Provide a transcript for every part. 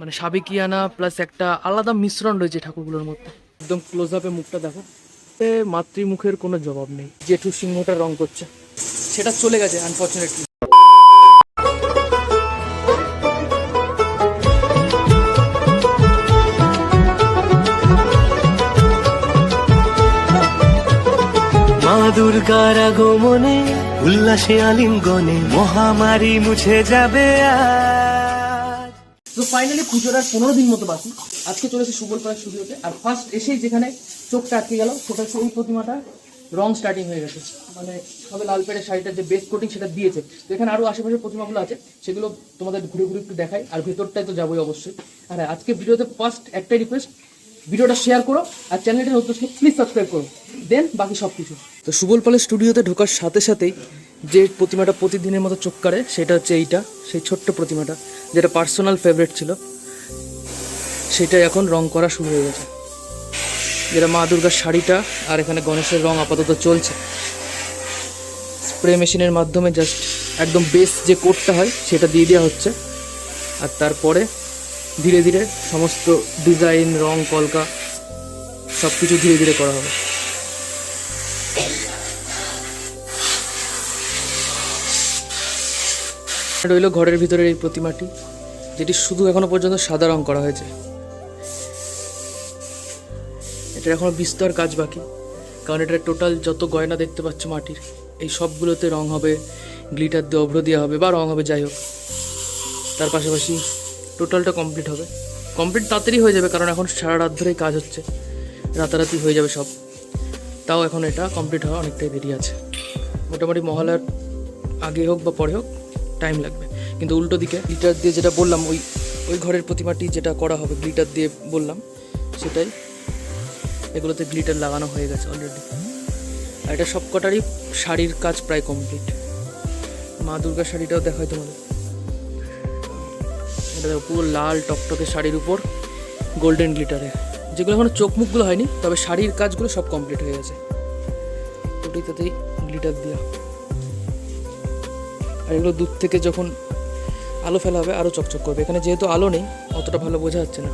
মানে সাবেকিয়ানা প্লাস একটা আলাদা মিশ্রণ রয়েছে ঠাকুরগুলোর মধ্যে। একদম ক্লোজ আপে মুখটা দেখো। মাতৃমুখের কোনো জবাব নেই। জেঠু সিংহটা রং করছে। সেটা চলে গেছে আনফর্চুনেটলি দুর্গার আগমনে, উল্লাসে আলিঙ্গনে মহামারী মুছে যাবে আজ। তো ফাইনালি পুজোর আর পনেরো দিন মতো বাকি। আজকে চলেছে সুবলপাড়া স্টুডিওতে। আর ফার্স্ট এসেই যেখানে চোখটা আটকে গেল সেটা হচ্ছে এই প্রতিমাটা রং স্টার্টিং হয়ে গেছে। মানে সবে লাল পেড়ে শাড়িটার যে বেস কোটিং সেটা দিয়েছে। তো এখানে আরও আশেপাশের প্রতিমাগুলো আছে সেগুলো তোমাদের ঘুরে ঘুরে একটু দেখাই আর ভেতরটায় তো যাবোই অবশ্যই। আর হ্যাঁ, আজকে ভিডিওতে ফার্স্ট একটাই রিকোয়েস্ট ভিডিওটা শেয়ার করো আর চ্যানেলটা নতুন প্লিজ সাবস্ক্রাইব করো। দেন বাকি সব কিছু তো সুবলপালের স্টুডিওতে ঢোকার সাথে সাথেই যে প্রতিমাটা প্রতিদিনের মতো চোখ কাড়ে, সেটা হচ্ছে এইটা, সেই ছোট্ট প্রতিমাটা, যেটা পার্সোনাল ফেভারিট ছিল। সেটা এখন রং করা শুরু হয়ে গেছে। যেটা মা দুর্গার শাড়িটা আর এখানে গণেশের রং আপাতত চলছে। স্প্রে মেশিনের মাধ্যমে জাস্ট একদম বেস যে কোটটা হয়, সেটা দিয়ে দেওয়া হচ্ছে। আর তারপরে ধীরে ধীরে সমস্ত ডিজাইন রং, কলকা সব কিছু ধীরে ধীরে করা হবে। রইল ঘরের ভিতরের এই প্রতিমাটি, যেটি শুধু এখনও পর্যন্ত সাদা রং করা হয়েছে। এটার এখনও বিস্তর কাজ বাকি, কারণ এটা টোটাল যত গয়না দেখতে পাচ্ছ মাটির, এই সবগুলোতে রং হবে, গ্লিটার দিয়ে অভ্র দেওয়া হবে, বা রং হবে যাই হোক। তার পাশাপাশি টোটালটা কমপ্লিট হবে। কমপ্লিট তাড়াতাড়ি হয়ে যাবে, কারণ এখন সারা রাত ধরেই কাজ হচ্ছে। রাতারাতি হয়ে যাবে সব। তাও এখন এটা কমপ্লিট হওয়া অনেকটাই দেরি আছে। মোটামুটি মহালয়ার আগে হোক বা পরে হোক টাইম লাগবে। কিন্তু উল্টো দিকে গ্লিটার দিয়ে যেটা বললাম, ওই ওই ঘরের প্রতিমাটি যেটা করা হবে, গ্লিটার দিয়ে বললাম, সেটাই। এগুলোতে গ্লিটার লাগানো হয়ে গেছে অলরেডি আর এটা সবকটারই শাড়ির কাজ প্রায় কমপ্লিট মা দুর্গা শাড়িটাও দেখায় তোমাদের। এটা দেখো, পুরো লাল টকটকে শাড়ির উপর গোল্ডেন গ্লিটারে যেগুলো এখনও চোখ মুখগুলো হয়নি, তবে শাড়ির কাজগুলো সব কমপ্লিট হয়ে গেছে। ওটাই গ্লিটার দেওয়া আর এগুলো দূর থেকে যখন আলো ফেলা হবে আরও চকচক করবে। এখানে যেহেতু আলো নেই, অতটা ভালো বোঝা যাচ্ছে না।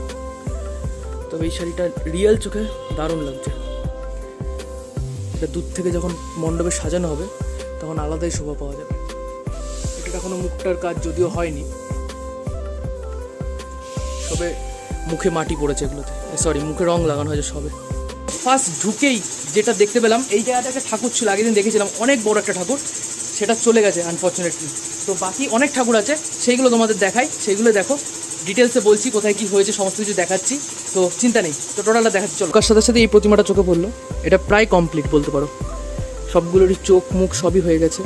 তবে এই শাড়িটা রিয়েল চোখে দারুণ লাগছে। এটা দূর থেকে যখন মণ্ডপে সাজানো হবে, তখন আলাদাই শোভা পাওয়া যাবে। এটা এখনও মুখটার কাজ যদিও হয়নি, তবে মুখে মাটি পড়েছে এগুলোতে। সরি মুখে রং লাগানো হয়েছে সবে। ফার্স্ট ঢুকেই যেটা দেখতে পেলাম, এই জায়গাটা একটা ঠাকুর ছিল। আগের দিন দেখেছিলাম, অনেক বড় একটা ঠাকুর। সেটা চলে গেছে আনফর্চুনেটলি তো বাকি অনেক ঠাকুর আছে, সেইগুলো তোমাদের দেখাই। সেইগুলো দেখো ডিটেলসে বলছি কোথায় কি হয়েছে, সমস্ত কিছু দেখাচ্ছি। তো চিন্তা নেই, তো টোটালটা দেখাচ্ছি, চলো। কার সাথে সাথে এই প্রতিমাটা চোখে পড়ল, এটা প্রায় কমপ্লিট বলতে পারো। সবগুলোরই চোখ মুখ সবই হয়ে গেছে।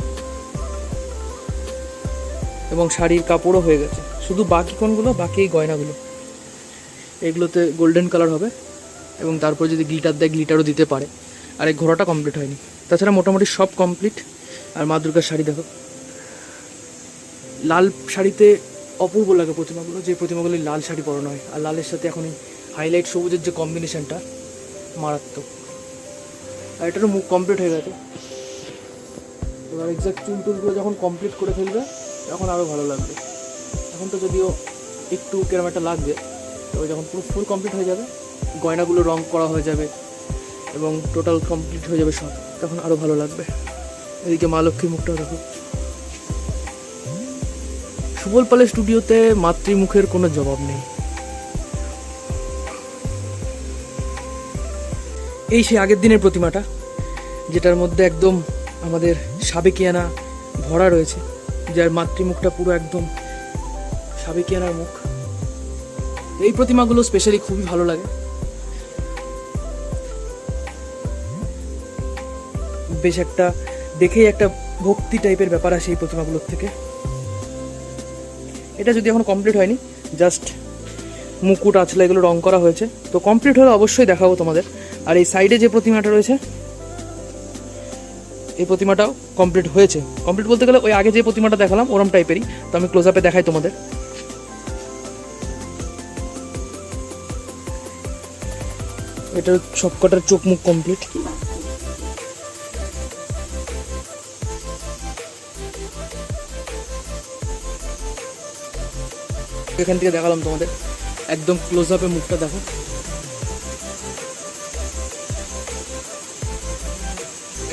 এবং শাড়ির কাপড়ও হয়ে গেছে। শুধু বাকি কোনগুলো, বাকি এই গয়নাগুলো। এগুলোতে গোল্ডেন কালার হবে, এবং তারপর যদি গ্লিটার দেয় গ্লিটারও দিতে পারে। আর এই ঘোড়াটা কমপ্লিট হয়নি। তাছাড়া মোটামুটি সব কমপ্লিট আর মা দুর্গার শাড়ি দেখো। লাল শাড়িতে অপূর্ব লাগে প্রতিমাগুলো, যে প্রতিমাগুলি লাল শাড়ি পরানো হয়। আর লালের সাথে এখন এই হাইলাইট সবুজের যে কম্বিনেশনটা মারাত্মক। আর এটারও মুখ কমপ্লিট হয়ে গেছে। এবার এক্সাক্ট চুল টুলগুলো যখন কমপ্লিট করে ফেলবে, তখন আরও ভালো লাগবে। এখন তো যদিও একটু কেরম একটা লাগবে, তবে যখন পুরো ফুল কমপ্লিট হয়ে যাবে, গয়নাগুলো রং করা হয়ে যাবে এবং টোটাল কমপ্লিট হয়ে যাবে সব, তখন আরও ভালো লাগবে। এদিকে মা লক্ষ্মীর মুখটাও দেখো। সুবল পালের স্টুডিওতে মাতৃমুখের কোনো জবাব নেই। এই সেই আগের দিনের প্রতিমাটা, যেটার মধ্যে একদম আমাদের সাবেকিয়ানা ভরা রয়েছে, যার মাতৃমুখটা পুরো একদম সাবেকিয়ানার মুখ। এই প্রতিমাগুলো স্পেশালি খুবই ভালো লাগে। বেশ একটা দেখেই একটা ভক্তি টাইপের ব্যাপার আসে এই প্রতিমাগুলোর থেকে। এটা যদি এখন কমপ্লিট হয়নি জাস্ট মুকুট আছলা এগুলো রং করা হয়েছে। তো কমপ্লিট হলে অবশ্যই দেখাবো তোমাদের। আর এই সাইডে যে প্রতিমাটা রয়েছে, এই প্রতিমাটাও কমপ্লিট হয়েছে। কমপ্লিট বলতে গেলে ওই আগে যে প্রতিমাটা দেখালাম, ওরম টাইপেরই তো আমি ক্লোজ আপে দেখাই তোমাদের। এটার সবকটার চোখ মুখ কমপ্লিট এখান থেকে দেখালাম তোমাদের। একদম ক্লোজ আপে মুখটা দেখো।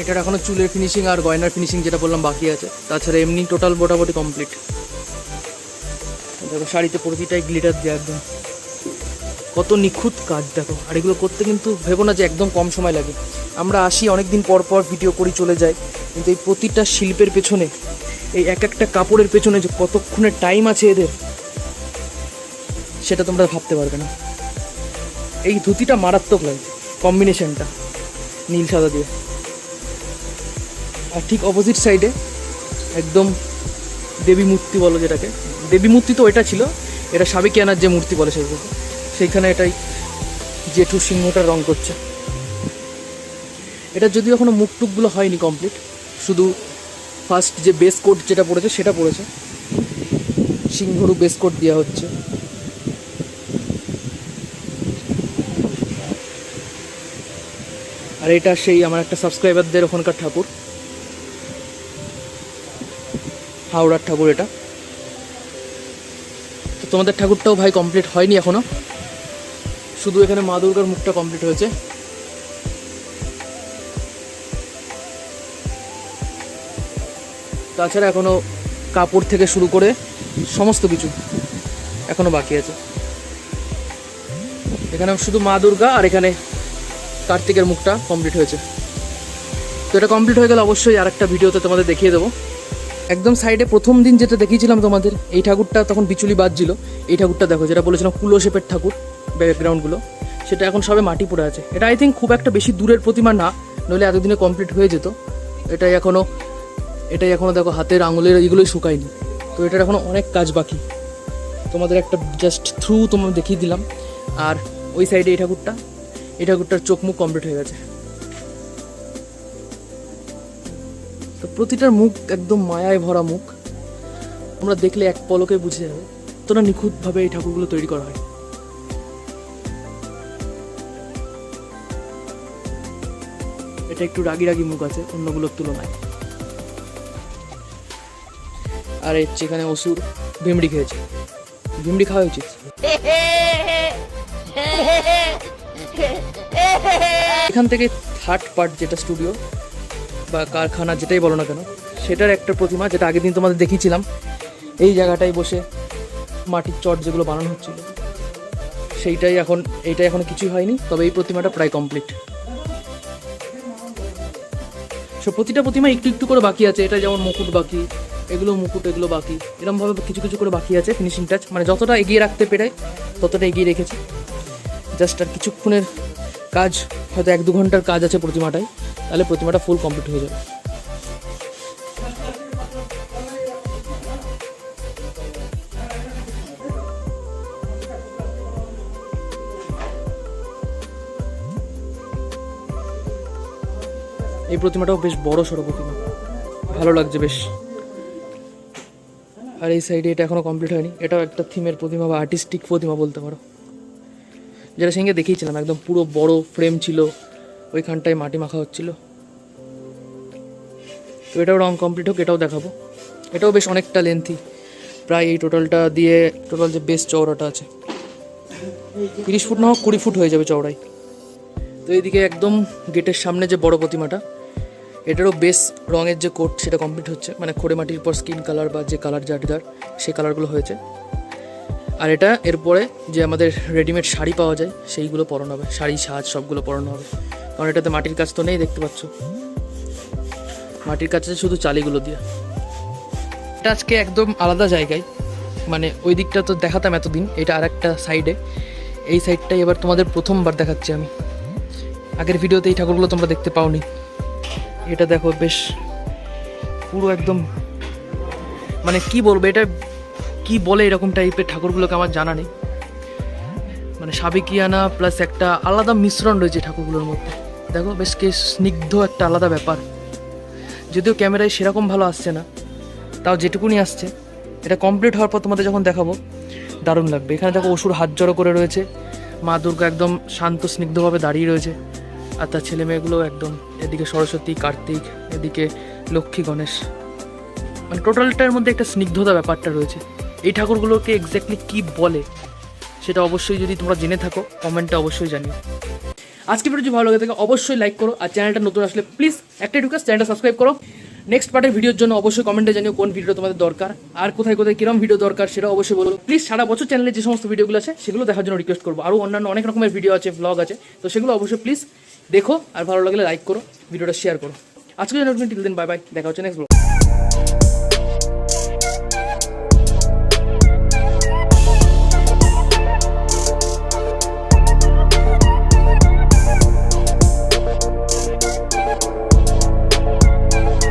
এটার এখনও চুলের ফিনিশিং আর গয়নার ফিনিশিং যেটা বললাম বাকি আছে। তাছাড়া এমনি টোটাল মোটামুটি কমপ্লিট দেখো, শাড়িতে প্রতিটাই গ্লিটার দেওয়া একদম। কত নিখুঁত কাজ দেখো। আর এগুলো করতে কিন্তু ভেবো না যে একদম কম সময় লাগে। আমরা আসি অনেক দিন পর পর ভিডিও করি, চলে যাই। কিন্তু এই প্রতিটা শিল্পের পেছনে, এই এক একটা কাপড়ের পেছনে যে কতক্ষণের টাইম আছে এদের সেটা তোমরা ভাবতে পারবে না। এই ধুতিটা মারাত্মক লাগছে কম্বিনেশনটা নীল সাদা দিয়ে। আর ঠিক অপোজিট সাইডে একদম দেবী মূর্তি বলো যেটাকে। দেবী মূর্তি তো এটা ছিল, এটা সাবেকিয়ানার যে মূর্তি বলে সেগুলো সেইখানে এটাই জেঠু সিংহটা রং করছে। এটা যদিও এখনও মুখ টুকগুলো হয়নি কমপ্লিট শুধু ফার্স্ট যে বেস কোট যেটা পড়েছে সেটা পড়েছে। সিংহরু বেস কোট দেওয়া হচ্ছে। আর এটা সেই আমার একটা সাবস্ক্রাইবারদের ওখানকার ঠাকুর। হাওড়ার ঠাকুর এটা। তো তোমাদের ঠাকুরটাও ভাই কমপ্লিট হয়নি এখনও। শুধু এখানে মা দুর্গার মুখটা কমপ্লিট হয়েছে। তাছাড়া এখনও কাপড় থেকে শুরু করে সমস্ত কিছু এখনও বাকি আছে। এখানে শুধু মা দুর্গা আর এখানে কার্তিকের মুখটা কমপ্লিট হয়েছে। তো এটা কমপ্লিট হয়ে গেলে অবশ্যই আর একটা ভিডিওতে তোমাদের দেখিয়ে দেবো। একদম সাইডে প্রথম দিন যেটা দেখিয়েছিলাম তোমাদের, এই ঠাকুরটা তখন বিচুলি বাজছিল। এই ঠাকুরটা দেখো, যেটা বলেছিলাম কুলো শেপের ঠাকুর ব্যাকগ্রাউন্ডগুলো সেটা এখন সবে মাটি পড়ে আছে। এটা আই থিঙ্ক খুব একটা বেশি দূরের প্রতিমা না, নইলে এতদিনে কমপ্লিট হয়ে যেত। এটাই এখনও এটাই এখনও দেখো হাতের আঙুলের এগুলোই শুকায়নি। তো এটার এখনও অনেক কাজ বাকি। তোমাদের একটা জাস্ট থ্রু তোমার দেখিয়ে দিলাম। আর ওই সাইডে এই ঠাকুরটা এই ঠাকুরটার চোখ মুখ কমপ্লিট হয়ে গেছে। তো প্রতিটার মুখ একদম মায়ায় ভরা মুখ। তোমরা দেখলে এক পলকে বুঝে যাবে তোরা নিখুঁতভাবে এই ঠাকুরগুলো তৈরি করা হয়। এটা একটু রাগি রাগি মুখ আছে, অন্যগুলোর তুলনায়। আর এর যেখানে অসুর ভিমড়ি খেয়েছে। ভিমড়ি খাওয়া উচিত। এখান থেকে থার্ড পার্ট যেটা স্টুডিও বা কারখানা যেটাই বলো না কেন, সেটার একটা প্রতিমা যেটা আগের দিন তোমাদের দেখিয়েছিলাম। এই জায়গাটায় বসে মাটির চট যেগুলো বানানো হচ্ছিল। সেইটাই এখন এইটাই এখন কিছুই হয়নি, তবে এই প্রতিমাটা প্রায় কমপ্লিট সো প্রতিটা প্রতিমা একটু একটু করে বাকি আছে, এটা যেমন মুকুট বাকি, এগুলো মুকুট, এগুলো বাকি এরকমভাবে কিছু কিছু করে বাকি আছে ফিনিশিং টাচ মানে যতটা এগিয়ে রাখতে পেরে ততটা এগিয়ে রেখেছি। জাস্ট আর কিছুক্ষণের কাজ, হয়তো এক দু ঘণ্টার কাজ আছে প্রতিমাটায়, তাহলে প্রতিমাটা ফুল কমপ্লিট হয়ে যাবে। এই প্রতিমাটাও বেশ বড় সড়ো প্রতিমা। ভালো লাগছে বেশ। আর এই সাইডে এটা এখনও কমপ্লিট হয়নি। এটাও একটা থিমের প্রতিমা বা আর্টিস্টিক প্রতিমা বলতে পারো। যেটা সঙ্গে দেখিয়েছিলাম, একদম পুরো বড় ফ্রেম ছিল, ওইখানটায় মাটি মাখা হচ্ছিল। তো এটাও রং কমপ্লিট হোক, এটাও দেখাবো। এটাও বেশ অনেকটা লেন্থি প্রায় এই টোটালটা দিয়ে টোটাল যে বেশ চওড়াটা আছে। তিরিশ ফুট না হোক, কুড়ি ফুট হয়ে যাবে চওড়াই তো এইদিকে একদম গেটের সামনে যে বড় প্রতিমাটা, এটারও বেশ রঙের যে কোট সেটা কমপ্লিট হচ্ছে মানে খোড়ে মাটির পর স্কিন কালার বা যে কালার যার যার, সেই কালারগুলো হয়েছে। আর এটা এরপরে যে আমাদের রেডিমেড শাড়ি পাওয়া যায়, সেইগুলো পরানো হবে। শাড়ি, সাজ, সবগুলো পরানো হবে। কারণ এটাতে মাটির কাজ তো নেই, দেখতে পাচ্ছ। মাটির কাজ আছে শুধু চালিগুলো দিয়ে। এটা আজকে একদম আলাদা জায়গায়। মানে ওই দিকটা তো দেখাতাম এতদিন, এটা আর একটা সাইডে এই সাইডটাই এবার তোমাদের প্রথমবার দেখাচ্ছি আমি। আগের ভিডিওতে এই ঠাকুরগুলো তোমরা দেখতে পাওনি। এটা দেখো, বেশ পুরো একদম মানে কি বলব, এটা কি বলে এরকম টাইপের ঠাকুরগুলোকে আমার জানা নেই। মানে সাবেকিয়ানা প্লাস একটা আলাদা মিশ্রণ রয়েছে ঠাকুরগুলোর মধ্যে। দেখো, বেশ কে স্নিগ্ধ একটা আলাদা ব্যাপার। যদিও ক্যামেরায় সেরকম ভালো আসছে না, তাও যেটুকুনি আসছে। এটা কমপ্লিট হওয়ার পর তোমাদের যখন দেখাবো, দারুণ লাগবে। এখানে দেখো অসুর হাত জড়ো করে রয়েছে। মা দুর্গা একদম শান্ত, স্নিগ্ধভাবে দাঁড়িয়ে রয়েছে। আর তার ছেলে মেয়েগুলো একদম এদিকে সরস্বতী, কার্তিক, এদিকে লক্ষ্মী, গণেশ। মানে টোটালটার মধ্যে একটা স্নিগ্ধতা ব্যাপারটা রয়েছে। এই ঠাকুরগুলোকে এক্স্যাক্টলি কি বলে, সেটা অবশ্যই যদি তোমরা জেনে থাকো কমেন্টে অবশ্যই জানিও। আজকে ভিডিও যদি ভালো লাগে থাকে, অবশ্যই লাইক করো আর চ্যানেলটা নতুন আসলে প্লিজ একটা ঢুকাস চ্যানেলটা সাবস্ক্রাইব করো। নেক্সট পার্টের ভিডিওর জন্য অবশ্যই কমেন্টে জানিও কোন ভিডিও তোমাদের দরকার আর কোথায় কোথায় কিরম ভিডিও দরকার সেটা অবশ্যই বলো। প্লিজ সারা বছর চ্যানেলে যে সমস্ত ভিডিওগুলো আছে, সেগুলো দেখার জন্য রিকোয়েস্ট করব। আরও অন্যান্য অনেক রকমের ভিডিও আছে ব্লগ আছে, তো সেগুলো অবশ্যই প্লিজ দেখো আর ভালো লাগলে লাইক করো, ভিডিওটা শেয়ার করো। আজকে জন্য টিল দিন বাই বাই দেখা হচ্ছে নেক্সট ব্লগ